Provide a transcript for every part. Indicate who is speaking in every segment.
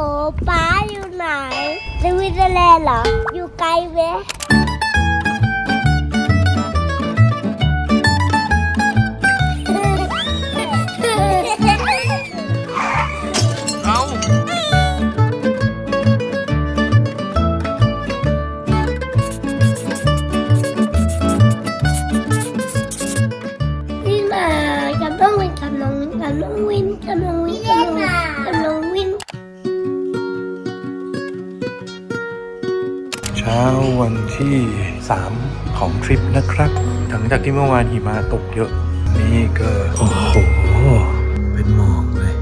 Speaker 1: ูป้าอยู่ไหนสวิตเซอร์แลนด์เหรอ อยู่ไกลไหม
Speaker 2: เช้าวันที่ 3 ของทริปนะครับ หลังจากที่เมื่อวานหิมะตกเยอะ นี่ก็โอ้โห เป็นหมอกเลย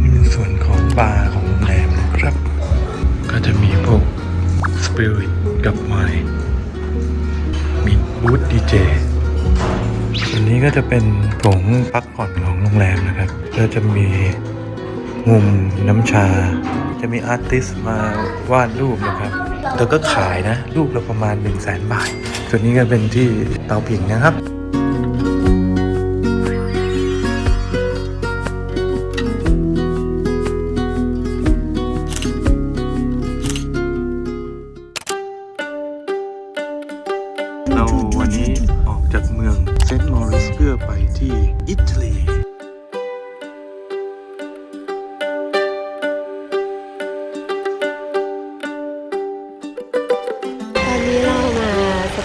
Speaker 2: นี่เป็นส่วนของบาร์ของโรงแรมนะครับ ก็จะมีพวกสปิริตกับไมล์มีบูธดีเจอันนี้ก็จะเป็นโถงพักผ่อนของโรงแรมนะครับ ก็จะมีมุมน้ำชา จะมีอาร์ติสต์มาวาดรูปนะครับ เธอก็ขายนะ ลูกละประมาณ1 0 0 0 0แสนบาทส่วนนี้ก็เป็นที่เตาผิงนะครับ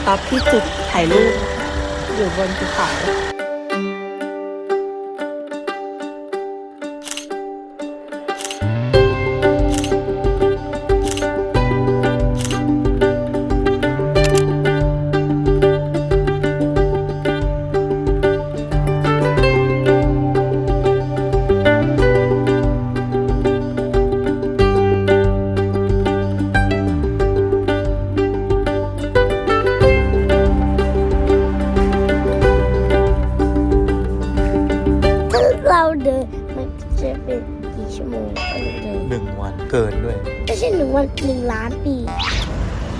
Speaker 2: ต็อปที่
Speaker 3: จุดถ่ายรูปอยู่บนภูเขา
Speaker 1: ถ้า
Speaker 2: หนึ่งวันเกินด้วย
Speaker 1: ไม่ใช่หนึ่งวันหนึ่งล้านปี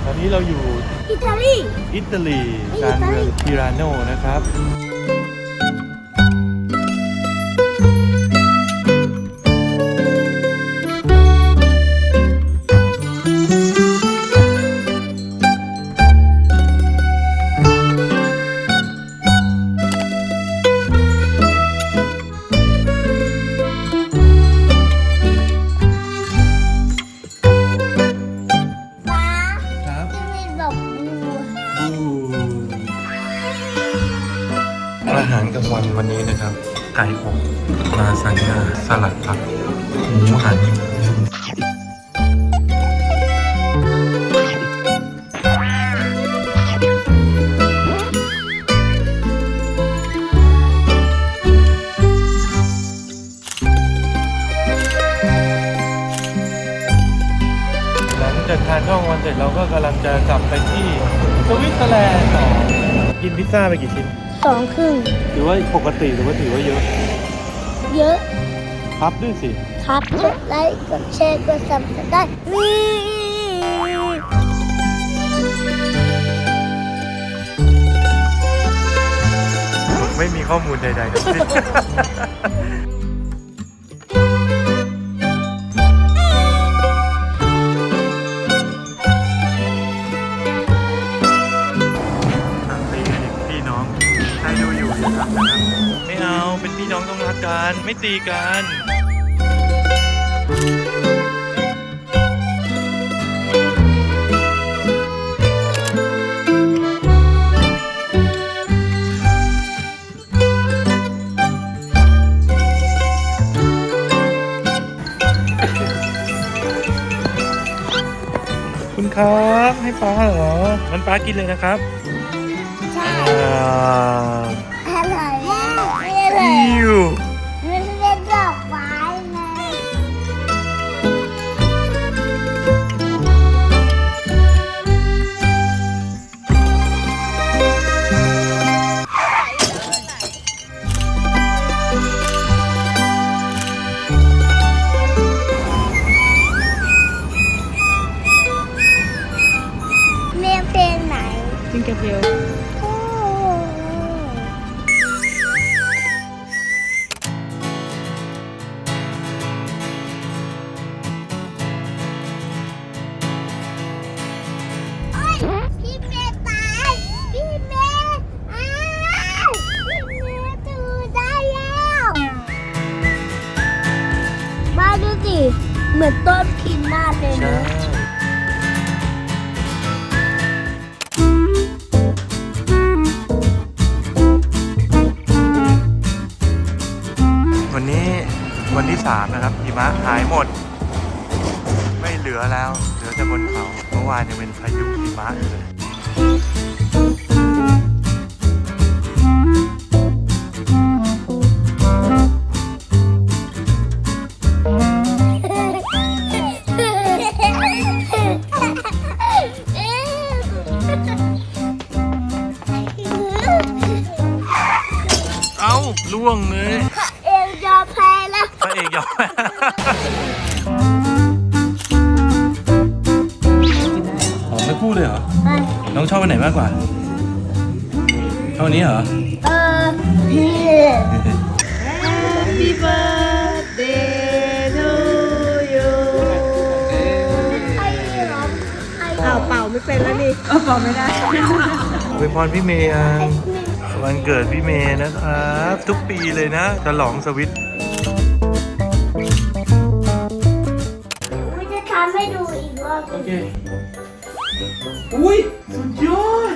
Speaker 2: ตอนนี้เราอยู่
Speaker 1: อิตาลี
Speaker 2: อิตาลี
Speaker 1: อิ
Speaker 2: กลาง
Speaker 1: ตาลี
Speaker 2: เมืองทิราโนนะครับ
Speaker 1: วั
Speaker 2: นนี้นะครับ ไก่อบลาซานญาสลัดผักหมูหันหลังจากทานข้าวกลางวันเสร็จเราก็กำลังจะกลับไปที่สวิตเซอร์แลนด์ต่อกินพิซซ่าไปกี่ชิ้น
Speaker 1: สองครึ่ง
Speaker 2: ถือว่าปกติหรือว่าถือว่าเยอะ
Speaker 1: เยอะ
Speaker 2: พับด้วยสิ
Speaker 1: ครับกดไลค์กดแชร์กดซับสไครต์นี่
Speaker 2: ไม่มีข้อมูลใดๆทั้งสิ้น กกันไม่ตีกันคุณครับให้ป้าเหรอมันป้ากินเลยนะครับ
Speaker 1: ใช่
Speaker 2: อ่า
Speaker 1: อร่อยมากไม่อร่อย
Speaker 2: อิว
Speaker 3: จิงเวั
Speaker 2: นที่สามนะครับหิมะหายหมด ไม่เหลือแล้ว เหลือแต่บนเขา เมื่อวานยังเป็นพายุหิมะอยู่เลยเอ้าล่วงเลย
Speaker 1: เอ็มยอมแพ้แล้ว
Speaker 2: พระเอกยอมอ๋อไม่พูดเลยเหรอ น้องชอบอันไหนมากกว่า ชอบอันนี้เหรอ
Speaker 1: เออ
Speaker 3: Happy birthday to you
Speaker 1: ไอ้เหรอไอ้
Speaker 3: อ้าวเป่าไม่เป็นแล้วนี่เออเป่าไม่ได้
Speaker 2: อวยพรพี่เมย์อัง วันเกิดพี่เมย์นะครับทุกปีเลยนะฉลองสวิตช์
Speaker 1: กูจะทำให้ดูอีกรอบหนึ่ง
Speaker 2: อุ้ยสุดยอด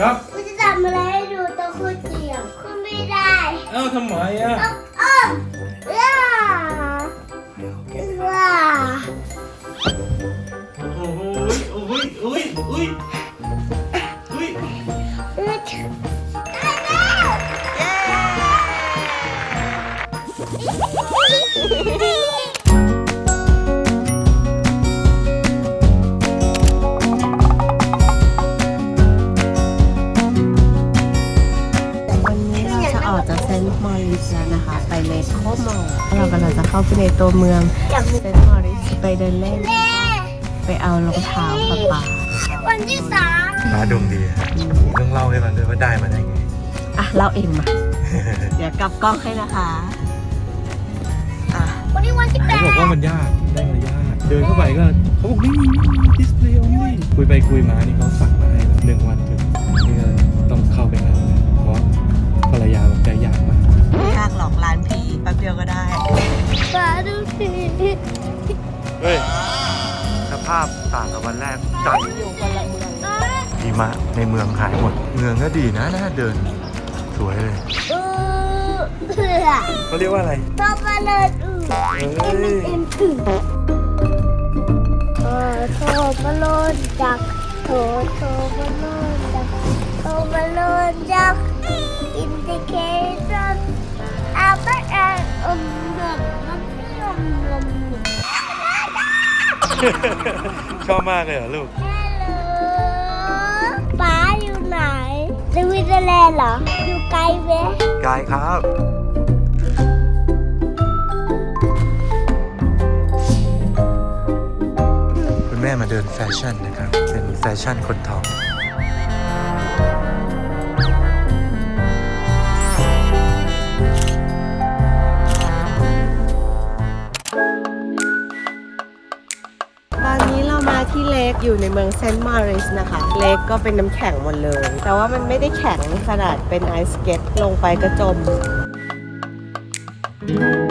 Speaker 2: ครับ
Speaker 1: กูจะทำอะไรให้ดูตะคุเตียงคุณไม่ได้
Speaker 2: เอ้าทำไมอะ
Speaker 1: อ๊อบอ๊อบ
Speaker 3: กำลังจะเข้าไปในตัวเมือง
Speaker 1: อยากมี
Speaker 3: เซนต์มอริสไปเดินเล่น
Speaker 1: แม่
Speaker 3: ไปเอารองเท้าป๊าป๊า
Speaker 1: วันที่สาม
Speaker 2: มาดวงดีอะต้องเล่าให้มันด้วยว่าได้มาได้ไง
Speaker 3: อะเราเอ็มอะเดี๋ยวกลับกล้องให้นะคะอะ
Speaker 1: วันนี้วันที่แป
Speaker 2: เขา
Speaker 1: ด
Speaker 2: บอกว่ามันยากได้มารยากเดินเข้าไปก็เขาบอกนี่ดิสเพลย์ only คุยไปคุยมานี่เขาสั่งมาให้แล้วหนึ่งวันถึงนี่ก็ต้องเข้าไปงานเลยเพราะภรรยาบอกได้ยากมาก
Speaker 3: ดียวก็ได้
Speaker 1: มาดูสิ
Speaker 2: เฮ้ย สภาพต่างกับวันแรกจัด
Speaker 3: อยู่คนละเมือง
Speaker 2: หิมะในเมืองหายหมด เมืองก็ดีนะน่าเดิน สวยเลย
Speaker 1: เออเผื่อ
Speaker 2: เขาเรียกว่าอะไร
Speaker 1: ต้องมาเลยอือ
Speaker 2: เฮ้
Speaker 1: เอ็ม
Speaker 2: ย
Speaker 1: เอ็มถึงเออโทรมาโลนจักโทรโทรมาโลนจักโทรมาโลนจัก indication อา บะแอนอมเด็กมันไม่ยอมลม
Speaker 2: ชอบมากเลยเหรอลูก
Speaker 1: ฮัลโหลป้าอยู่ไหนสวิตเซอร์แลนด์เหรอ อยู่ไกลไหม
Speaker 2: กายครับ คุณแม่มาเดินแฟชั่นนะครับ เป็นแฟชั่นคนท้อง
Speaker 3: อยู่ในเมืองเซนต์มาริสนะคะ เล็กก็เป็นน้ำแข็งหมดเลย แต่ว่ามันไม่ได้แข็งขนาดเป็นไอสเก็ตลงไปก็จม
Speaker 2: เ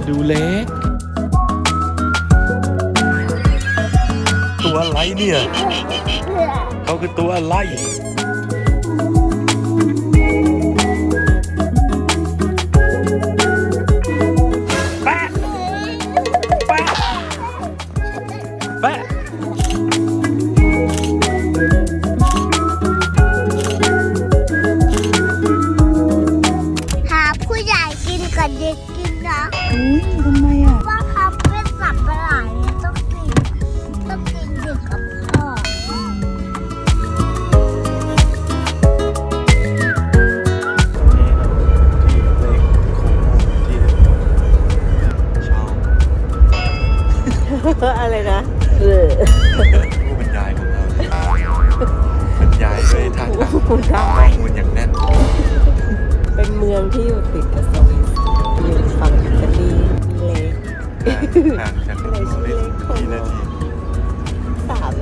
Speaker 2: มาดูเล็ก ตัวอะไรเนี่ย
Speaker 1: เผื่อ
Speaker 2: เขาคือตัวอะไร
Speaker 1: เราเนี่ยบ
Speaker 2: ร
Speaker 3: ร
Speaker 2: ยายด้วยท่าทางข้อมูลอย่างแน่น
Speaker 3: ที่อยู่ติดกับสวิสอยู่ฝั่งอิตาลีมีเลค
Speaker 2: ห่างจาก
Speaker 3: อะไรชื่อเล็กของ
Speaker 2: กี่นาที
Speaker 3: สาม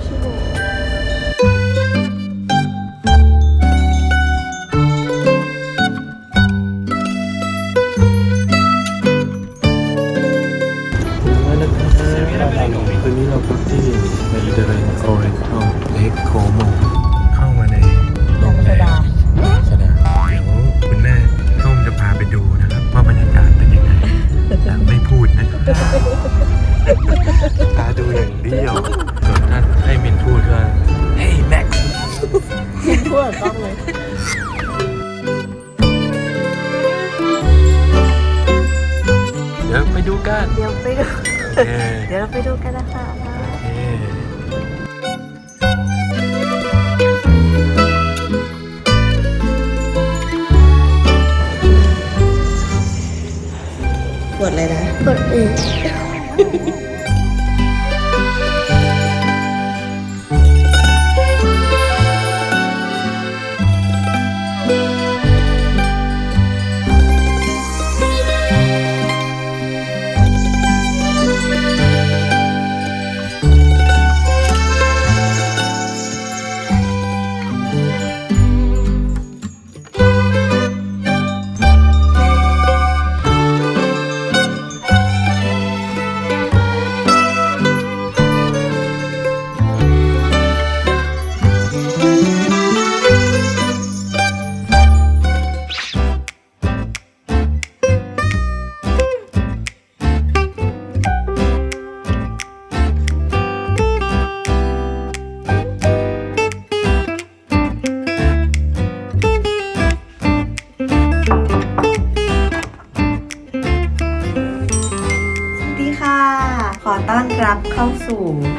Speaker 2: กดเลยนะกดอื่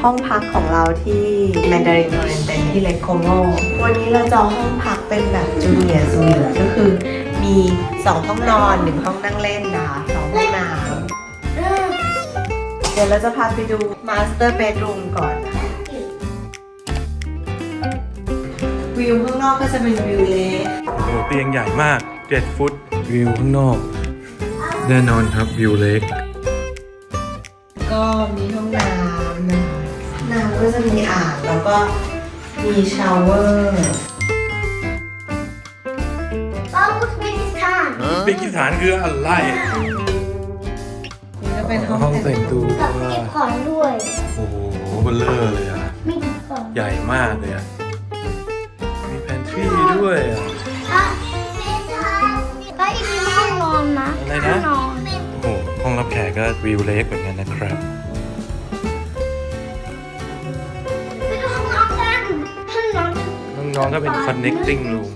Speaker 2: ห้
Speaker 3: องพักของเราที่ Mandarin Oriental ที่เล c โคโมวันนี้เราจองห้องพักเป็นแบบจูเนียร์ซูเก็คือมี 2 ห้องนอน 1 ห้องนั่งเล่นนะคะสองห้องน้ำเดี๋ยวเราจะพาไปดู Master Bedroom ก่อนนะคะวิวข้างนอกก็จะเป็นวิวเล็ก
Speaker 2: โอ้โหเตียงใหญ่มาก 7 ฟุต วิวข้างนอก แน่นอนครับวิวเล็ก
Speaker 3: ก็มีห้องน้ำ นะคะน้ำก็จะมีอ่างแล้วก็มีชาวเวอร์
Speaker 1: ป้าอุสเบกิสถาน
Speaker 2: เป็นกิสถานคืออะไร
Speaker 3: นี่ก็เป็นห้อง
Speaker 2: ห้องแต่งตัว
Speaker 1: กับเก็บของด้วย
Speaker 2: โอ้โหเบลเลอร์เลยอะ
Speaker 1: มีเก็บของ
Speaker 2: ใหญ่มากเลยอะ มีแพนทรีด้วยอะ
Speaker 1: อะป้าอีกมีห้องนอนนะ
Speaker 2: อะไรนะ
Speaker 1: ห้องนอน
Speaker 2: โอ้โหห้องรับแขกก็วิวเล็กเหมือนกันนะครับ
Speaker 1: ห้องนอนก็
Speaker 2: เป็น connecting room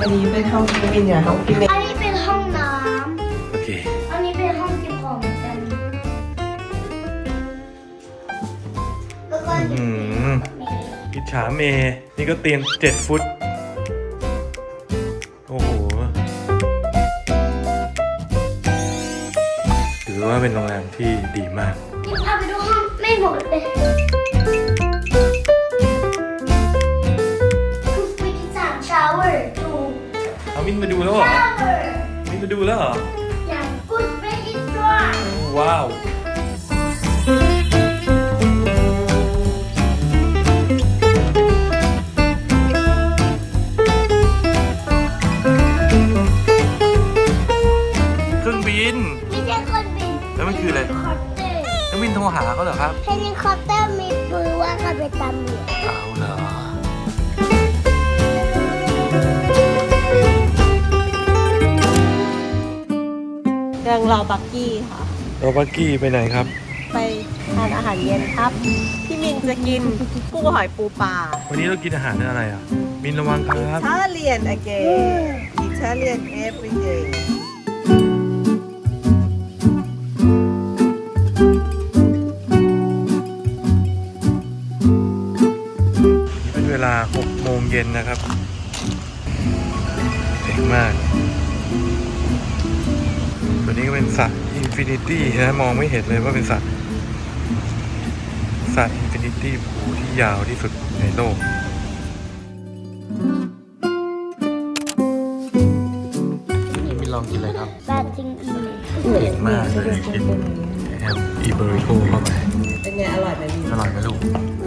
Speaker 3: อันนี้เป็นห้องพี่มินเนี่ยห้องพี่เมย์
Speaker 1: อันนี้เป็นห้องน้
Speaker 2: โอเคำ
Speaker 1: อันนี้เป็นห้องเก็บของเหมือนกันแล้วก็
Speaker 2: อืมอิจฉาเมย์นี่ก็เตียง7ฟุต โอ้โห ถือว่าเป็นโรงแรมที่ดีมาก
Speaker 1: ยิ่งพาไปดูห้องไม่หมดเลย เอา
Speaker 2: มินมาดูแล้วเหรอ
Speaker 1: ชาวเวอร์
Speaker 2: มินมาดูแล้วเหรอ
Speaker 1: อย่างกุสเบกิสถาน
Speaker 2: ว้าว เครื่องบิน
Speaker 1: ไม่ใช่คนบิน
Speaker 2: แล้วมันคืออะไร
Speaker 1: เฮลิคอปเตอร์
Speaker 2: แล้วมินโทรหาเขาเหรอครับ
Speaker 1: เฮลิคอปเตอร์มีปืนว่าเขาไปตำรวจ
Speaker 2: เอา เหรอ
Speaker 3: ยังรอบักกี้ค่ะ
Speaker 2: เราบักกี้ไปไหนครับ
Speaker 3: ไปทานอาหารเย็นครับ พี่มินจะกินกุ้งหอยปูปลา
Speaker 2: วันนี้เรากินอาหารอะไรอะ มินระวังครับ
Speaker 3: Italian again Italian every day
Speaker 2: เป็นเวลา6โมงเย็นนะครับเจ๋งมากตัวนี้ก็ เป็นสัตว์อินฟินิตี้นะมองไม่เห็นเลยว่าเป็นสัตว์สัตว์อินฟินิตี้ผูที่ยาวที่สุดในโลกลองกินเลยครับ
Speaker 1: ปลาจิงอี
Speaker 2: เก่งมากเลยกินแฮมอีเบริโกเข้าไป
Speaker 3: เป็นไงอร่อยไหม
Speaker 2: อร่อยไหมลูก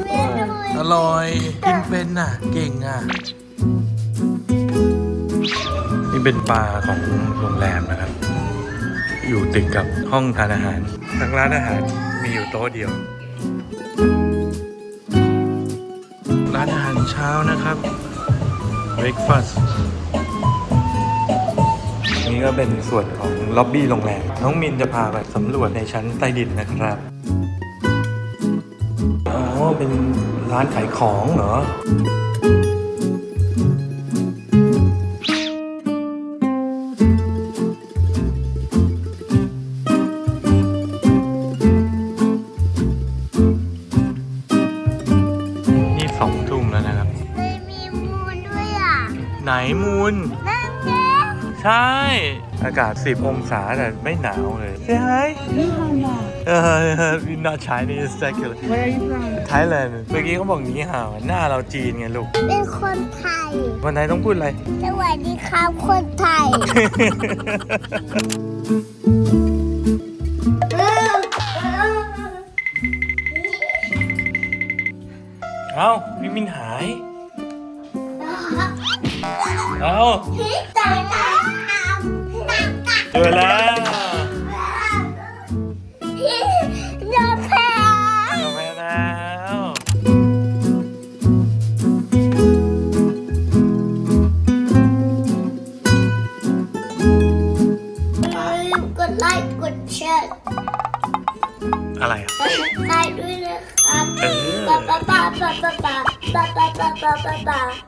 Speaker 1: เมนู
Speaker 2: อร่อยกินเป็นน่ะ เก่งอะนี่เป็นบาร์ของโรงแรมนะครับ อยู่ติดกับห้องทานอาหารทางร้านอาหารมีอยู่โต๊ะเดียว ร้านอาหารเช้านะครับ breakfast นี่ก็เป็นส่วนของล็อบบี้โรงแรม น้องมินจะพาไปสำรวจในชั้นใต้ดินนะครับ อ๋อ เป็นร้านขายของเหรอ ไหนมูล
Speaker 1: นั่นไง
Speaker 2: ใช่ อากาศ 10 องศาแต่ไม่หนาวเลยใช่ไหมเออ not Chinese secular
Speaker 3: Where are you from
Speaker 2: Thailand เมื่อกี้เขาบอกนี้ห่าวหน้าเราจีนไงลูก
Speaker 1: เป็นคนไทย
Speaker 2: วันไหนต้องพูดอะไร
Speaker 1: สวัสดีครับคนไทย
Speaker 2: เอ้าพี่มินหาย เอ้าเจอแล้ว
Speaker 1: ยอมแพ้
Speaker 2: เจอแล้ว
Speaker 1: ลืมกดไลค์กดแชร์
Speaker 2: อะไรอะ
Speaker 1: ไลค์ด้วยนะครับ
Speaker 2: เออ
Speaker 1: ป๊าป๊าป๊าป๊าป๊าป๊าป๊าป๊าป๊าป๊าป๊า